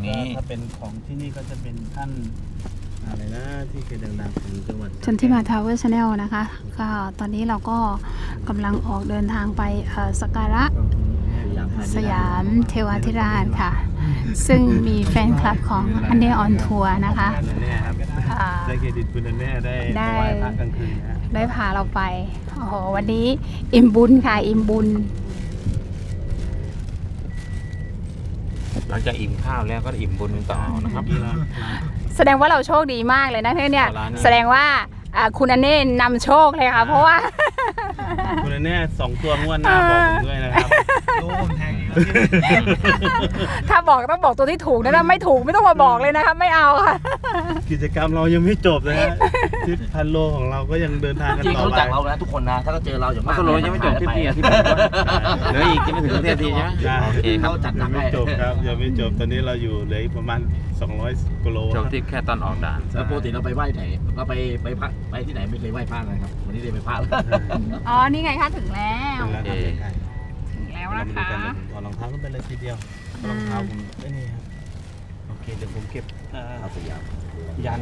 รงนี้ถ้าเป็นของที่นี่ก็จะเป็นท่านอะไรนะที่เคยดังๆของจังหวัดชนที่มาทาวเวอร์ชาแนลนะคะก็ตอนนี้เราก็กำลังออกเดินทางไปเอ่อสักการะสยามเทวาธิราชค่ะ ซึ่งมีแฟนคลับของอันเดออนทัวร์นะคะอันแน่ครับอ่าได้เครดิตคุณอันแน่ได้ได้ถวายพระกลางคืนนะฮะได้พาเราไปโอ้โหวันนี้อิ่มบุญค่ะอิ่มบุญ หลังจากอิ่มข้าวแล้วก็อิ่มบุญกันต่อนะครับดีแล้วแสดงว่าเราโชคดีมากเลยนะเนี่ย ร้านนี้ แสดงว่าอ่าคุณอันเน่นำโชคเลยค่ะ เพราะว่า คุณอันแน่สองตัวงวดหน้าบอกผมด้วยนะครับโดนแทงอีกแล้วถ้าบอกต้องบอกตัวที่ถูกนะถ้าไม่ถูกไม่ต้องมาบอกเลยนะคะไม่เอาค่ะ กิจกรรมเรายังไม่จบนะฮะทริปพันโลของเราก็ยังเดินทางกันจริงต่อรู้ไปจักเรานะทุกคนนะ ถ้าเขาเจอเราอย่างมัมากสโลยังไม่จบทริปนี้อะที่ผมว่าเหลืออีกจะไม่ถึงประเทศทีใช่ไหมได้โอเคครับเขาจัดหนัยักงไม่ให้จบครับยังไม่จบตอนนี้เราอยู่เหลืออีกประมาณ 200กิโลจบทริปแค่ตอนออกด่าน แล้วปกติเราไปไหว้ไหนเราไปไปพระไปที่ไหนไม่เคยไหว้พระนะครับวันนี้ได้ไปพระแล้วอ๋อ นี่ไงคะถึงแล้วถึงแล้วครับโอเคใกล้ถึงแล้วๆเรานะมาดูคะ กันเดี๋ยวผมถอดรองเท้าขึ้นไปเลยทีเดียวรองเท้าผมไอ้นี่ครับโอเคเดี๋ยวผมเก็บเอ่อเอาสยามยัน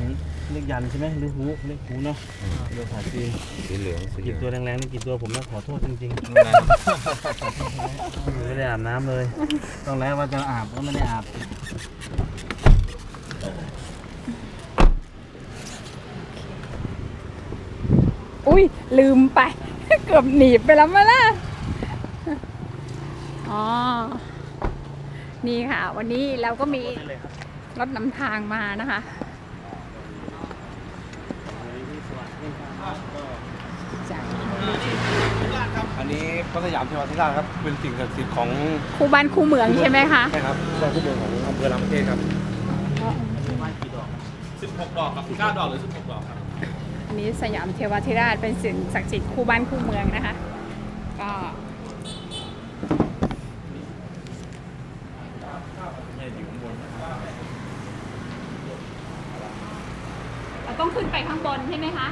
เรียกยันใช่ไหมหรือหูเรียกหูเนาะเดี๋ยวขอทีสีเหลืองสีเหกี่ลืตัวองแรงๆนี่กี่ตัวผมต้องขอโทษจริงไม่เป็นไรครับๆไม่ได้อาบน้ำเลย ต้องแล้วว่าจะอาบก็ไม่ได้อาบอุ้ยลืมไป เกือบหนีบไปแล้วมาล่ะอ๋อ นี่ค่ะ วันนี้เราก็มีรถนำทางมานะคะจากอันนี้พระสยามเทวาธิราชครับ เป็นสิ่งศักดิ์สิทธิ์ของคู่บ้านคู่เมืองใช่ไหมคะ ใช่ครับเจ้าผู้เมืองของอำเภอลำประเทศครับ16ดอกครับ9ดอกหรือ16ดอกครับอั นนี้สยามเทวาธิราชเป็นสิ่งศักดิ์สิทธิ์คู่บ้านคู่เมืองนะคะ ก็เราต้องขึ้นไปข้างบนใช่ไหมคะ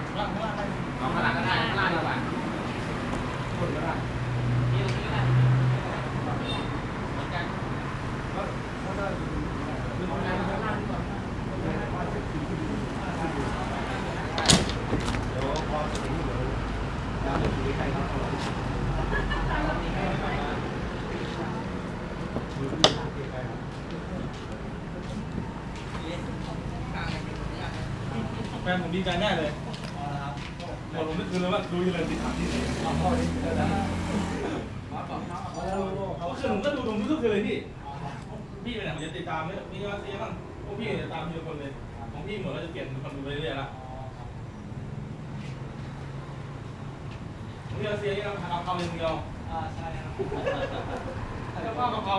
แฟนผมดีใจแน่เลยเดี๋ยวผมนึกคืนเลยว่าดูเลยติดถามที่ไหนคือผมก็ดูตรงทุกคืนเลยพี่ พี่ไปไหนผมจะติดตามเนี่ยมีว่าเสียบ้างพวกพี่จะตามทีละคนเลย ของพี่หมดแล้วจะเปลี่ยนคนดูไปเรื่อยๆละนี่ เราเสียงเราเขาอย่างเดียวอ่าใช่ครับแล้วก็กะเพรา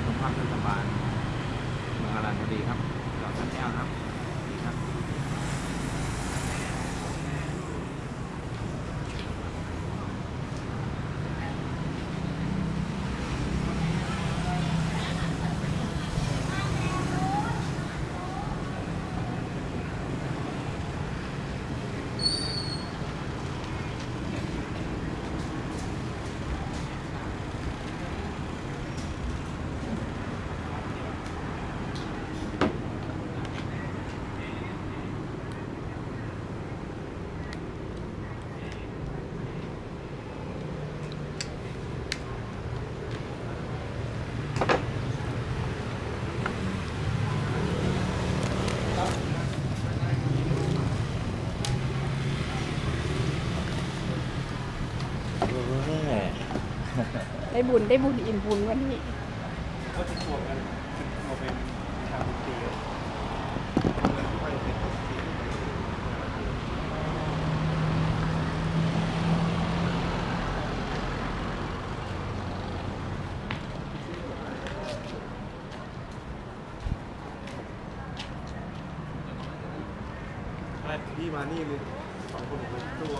อคตรงข้ามเทศบาลเมืองอรัญบุรีครับจอดแก้วครับดีครับ บุญได้บุญอิ่มบุญวันนี้ก็จะบวกันมาเป็นทางดนตรีพี่มานี่เลยสองคนผมตัว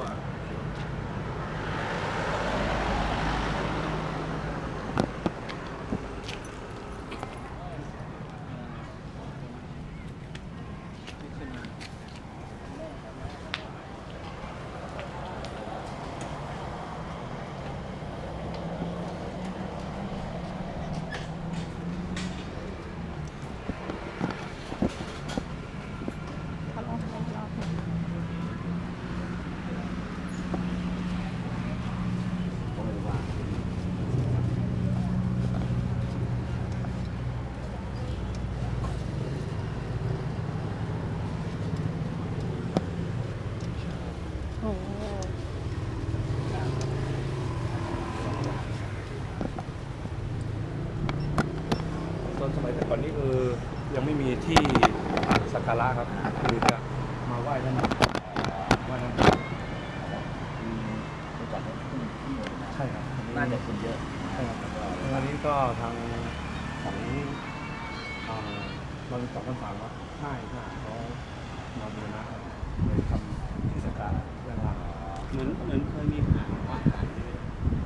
โอ้โห ตอ นสมัยแต่ก่อนนี่คือยังไม่มีที่สักการะครับคือจะมาไหว้ท่านไหว้ท่านใช่ครับน่าจะคนเยอะใช่ครับแล้วอันนี้ก็ทางของอ่าเราสองพันสามว่าใช่ใช่เขามาบูรณะครับเลยทำที่สักการะเรื่องราวเหมือนเหมือนเคยมีข่าวว่าหายด้วย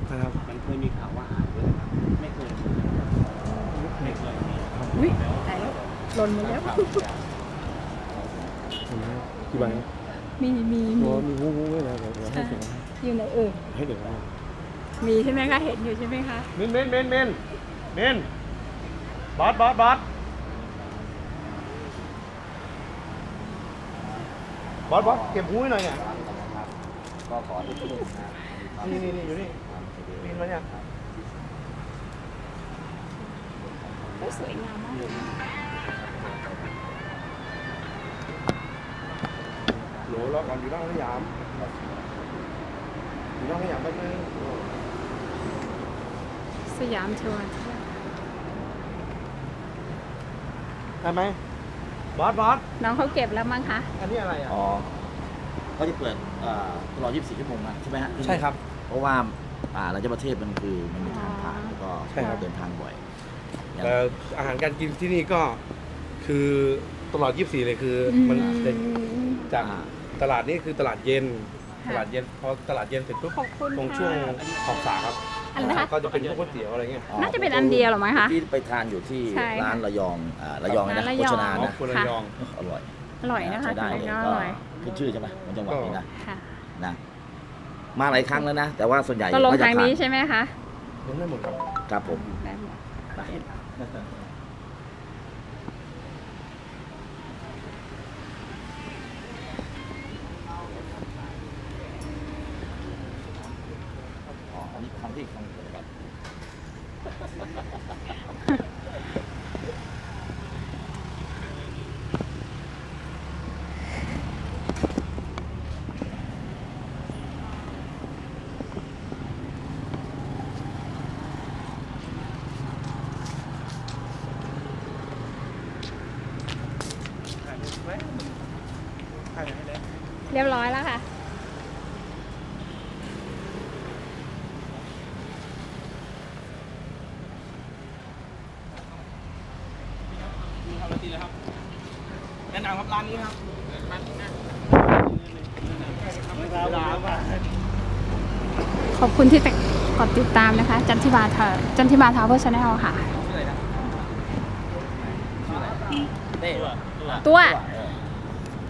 นะครับมันเคยมีข่าวว่าหายด้วยนะครับไม่เคยมีไม่เคยมี อุ้ยตายแล้วหล่นหมดแล้วเห็นไหมกี่ใบมีมีมีตัวมีงูงูไว้แล้วเดี๋ยวเดี๋ยวให้เด็กอยู่ไหนเอ่ยให้เด็กนะมีใช่ไหมคะ เห็นอยู่ใช่ไหมคะ เมนเมนเมนเมนเมนบอสบอสบอสบอสบอสเก็บหูให้หน่อยเนี่ยก็ขอที่พึ่งนะนี่นี่นี่อยู่นี่ปีนมาเนี่ย โอ้ สวยงามมากเลยนะโหลรอก่อนอยู่ร่างสยามอยู่ร่างสยามแป๊บนึงสยามเทวันได้ไหมบอสบอสน้องเขาเก็บแล้วมั้งคะอันนี้อะไรอะอ๋อเขาจะเปิดเอ่อตลอด 24 ชั่วโมงนะใช่ไหมฮะที่นี่ใช่ครับ เพราะว่าอ่าราชประเทศมันคือมันมีทางผ่านแล้วก็ใช่ครับ เดินทางบ่อยอย่าง แต่อาหารการกินที่นี่ก็คือตลอด 24 เลยคืออมันจะจากอ่าตลาดนี้คือตลาดเย็นค่ะตลาดเย็นพอตลาดเย็นเสร็จปุ๊บขอบคุณตรงค่ะช่วงขอบสาครับอันนะคะ ก็จะเป็นพวกก๋วยเตี๋ยวอะไรเงี้ยน่าจะเป็นอันเดียวหรอมั้งคะที่ไปทานอยู่ที่ใช่ค่ะร้านระยองอ่าระยองเลยนะร้านระโภยอง ชนาอ๋อนะคนระยอง อร่อยอร่อยนะคะใช้ได้เลยอก็ร่อยขึ้นชื่อใช่ไหมของจังหวัดนี้นะค่ะนะมาหลายครั้งแล้วนะ แต่ว่าส่วนใหญ่ก็ลงจะทางผ่นี้ใช่ไหมคะลงได้หมดครับครับผม ได้หมดไป Ya. เรียบร้อยแล้วค่ะ นี่ครับร้านตีเลยครับแนะนำครับร้านนี้ครับร้านนี้นะขอบคุณที่ติดกดติดตามนะคะ จันทิบาเธอจันทิบาทาวเวอร์ชาแนลค่ะเต้ตัวเ